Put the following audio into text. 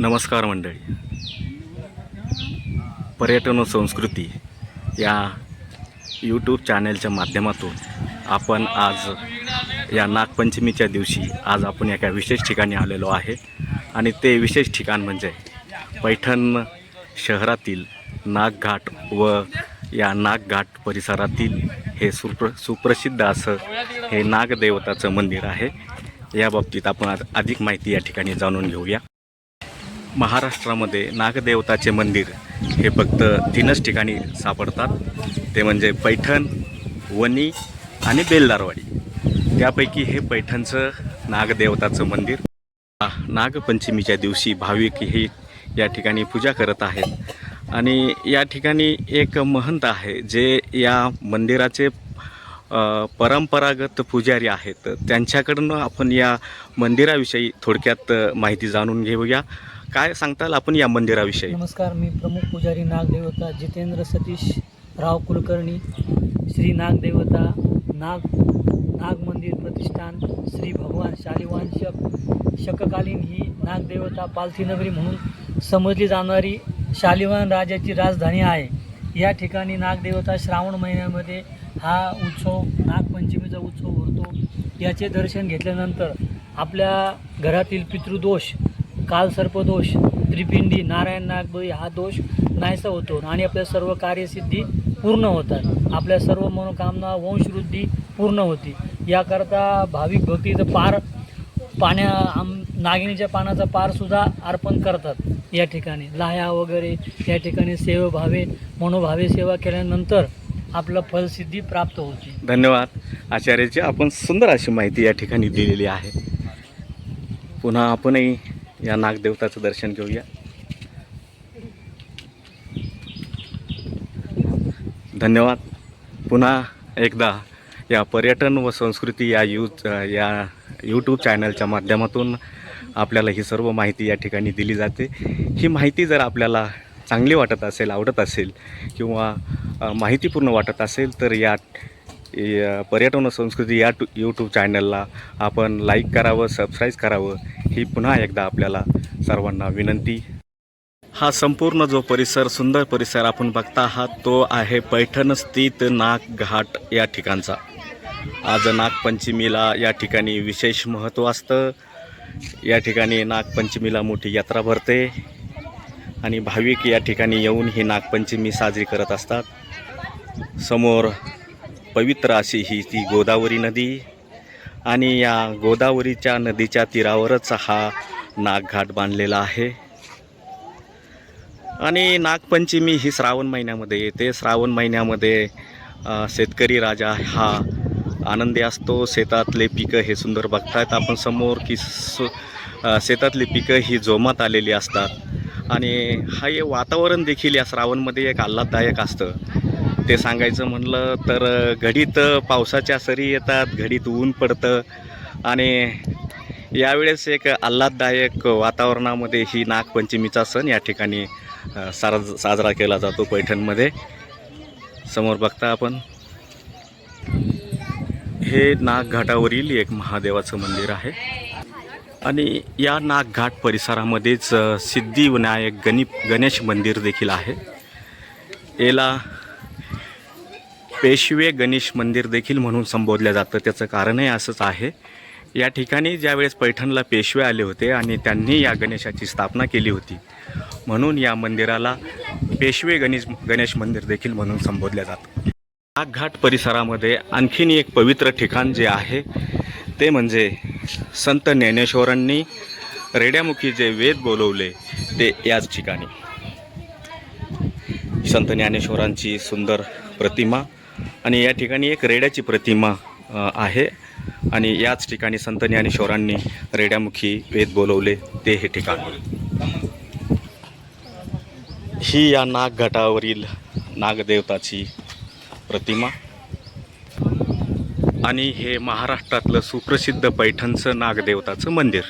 नमस्कार मंडळी. पर्यटन व संस्कृती या यूट्यूब चॅनेलच्या माध्यमातून आपण आज या नागपंचमीच्या दिवशी आज आपण एका विशेष ठिकाणी आलेलो आहे. आणि ते विशेष ठिकाण म्हणजे पैठण शहरातील नागघाट व या नागघाट परिसरातील हे सुप्र सुप्रसिद्ध असं हे नागदेवताचं मंदिर आहे. या बाबतीत आपण आज अधिक माहिती या ठिकाणी जाणून घेऊया. महाराष्ट्रामध्ये नागदेवताचे मंदिर हे फक्त तीनच ठिकाणी सापडतात. ते म्हणजे पैठण वणी आणि बेलदारवाडी. त्यापैकी हे पैठणचं नागदेवताचं मंदिर. नागपंचमीच्या दिवशी भाविक हे या ठिकाणी पूजा करत आहेत. आणि या ठिकाणी एक महंत आहे जे या मंदिराचे परंपरागत पुजारी आहेत. त्यांच्याकडून आपण या मंदिराविषयी थोडक्यात माहिती जाणून घेऊया. काय सांगताल आपण या मंदिराविषयी? नमस्कार मी प्रमुख पुजारी नागदेवता जितेंद्र सतीश राव कुलकर्णी श्री नागदेवता नाग नाग मंदिर प्रतिष्ठान श्री भगवान शालिवान शक शककालीन ही नागदेवता पालथीनगरी म्हणून समजली जाणारी शालिवान राजाची राजधानी आहे. या ठिकाणी नागदेवता श्रावण महिन्यामध्ये हा उत्सव नागपंचमीचा उत्सव होतो. याचे दर्शन घेतल्यानंतर आपल्या घरातील पितृदोष कालसर्पदोष त्रिपिंडी नारायण नागबळी हा दोष नाहीसा होतो आणि आपल्या सर्व कार्यसिद्धी पूर्ण होतात. आपल्या सर्व मनोकामना वंशवृद्धी पूर्ण होती. याकरता भाविक भक्तीचं पार पाण्या आम नागिनीच्या पानाचा पारसुद्धा अर्पण करतात. या ठिकाणी लाह्या वगैरे या ठिकाणी सेवाभावे मनोभावे सेवा केल्यानंतर आपलं फलसिद्धी प्राप्त होते. धन्यवाद. आचार्याची आपण सुंदर अशी माहिती या ठिकाणी दिलेली आहे. पुन्हा आपणही या नागदेवताचं दर्शन घेऊया. धन्यवाद. पुन्हा एकदा या पर्यटन व संस्कृती या यू या यूट्यूब चॅनलच्या माध्यमातून आपल्याला ही सर्व माहिती या ठिकाणी दिली जाते. ही माहिती जर आपल्याला चांगली वाटत असेल आवडत असेल किंवा माहितीपूर्ण वाटत असेल तर या या पर्यटन व संस्कृती या टू यूट्यूब चॅनलला आपण लाईक करावं सबस्क्राईब करावं. ही पुन्हा एकदा आपल्याला सर्वांना विनंती. हा संपूर्ण जो परिसर सुंदर परिसर आपण बघता आहात तो आहे पैठण स्थित नागघाट या ठिकाणचा. आज नागपंचमीला या ठिकाणी विशेष महत्त्व असतं. या ठिकाणी नागपंचमीला मोठी यात्रा भरते आणि भाविक या ठिकाणी येऊन ही नागपंचमी साजरी करत असतात. समोर पवित्र अशी ही ती गोदावरी नदी आणि या गोदावरीच्या नदीच्या तीरावरच हा नागघाट बांधलेला आहे. आणि नागपंचमी ही श्रावण महिन्यामध्ये येते. श्रावण महिन्यामध्ये शेतकरी राजा हा आनंदी असतो. शेतातले पिकं हे सुंदर बघतायत. आपण समोर की शेतातली पिकं ही जोमात आलेली असतात. आणि हा हे वातावरण देखील या श्रावणमध्ये एक आल्हाददायक असतं. ते सांगायचं म्हणलं तर घडीत पावसाच्या सरी येतात घडीत ऊन पडतं. आणि यावेळेस एक आल्हाददायक वातावरणामध्ये ही नागपंचमीचा सण या ठिकाणी अ, साजरा केला जातो पैठणमध्ये. समोर बघता आपण. हे नागघाटावरील एक महादेवाचं मंदिर आहे. आणि या नागघाट परिसरामध्येच सिद्धिविनायक गणिप गणेश मंदिर देखील आहे. याला पेशवे गणेश मंदिर देखील म्हणून संबोधलं जातं. त्याचं कारणही असंच आहे. या ठिकाणी ज्यावेळेस पैठणला पेशवे आले होते आणि त्यांनी या गणेशाची स्थापना केली होती म्हणून या मंदिराला पेशवे गणेश गणेश मंदिर देखील म्हणून संबोधलं जातं. नागघाट परिसरामध्ये आणखीन एक पवित्र ठिकाण जे आहे ते म्हणजे संत ज्ञानेश्वरांनी रेड्यामुखी जे वेद बोलवले ते याच ठिकाणी. संत ज्ञानेश्वरांची सुंदर प्रतिमा आणि या ठिकाणी एक रेड्याची प्रतिमा आहे. आणि याच ठिकाणी संत ज्ञानेश्वरांनी रेड्यामुखी वेद बोलवले ते हे ठिकाण. ही या नागघाटावरील नागदेवताची प्रतिमा. आणि हे महाराष्ट्रातलं सुप्रसिद्ध पैठणचं नागदेवताचं मंदिर.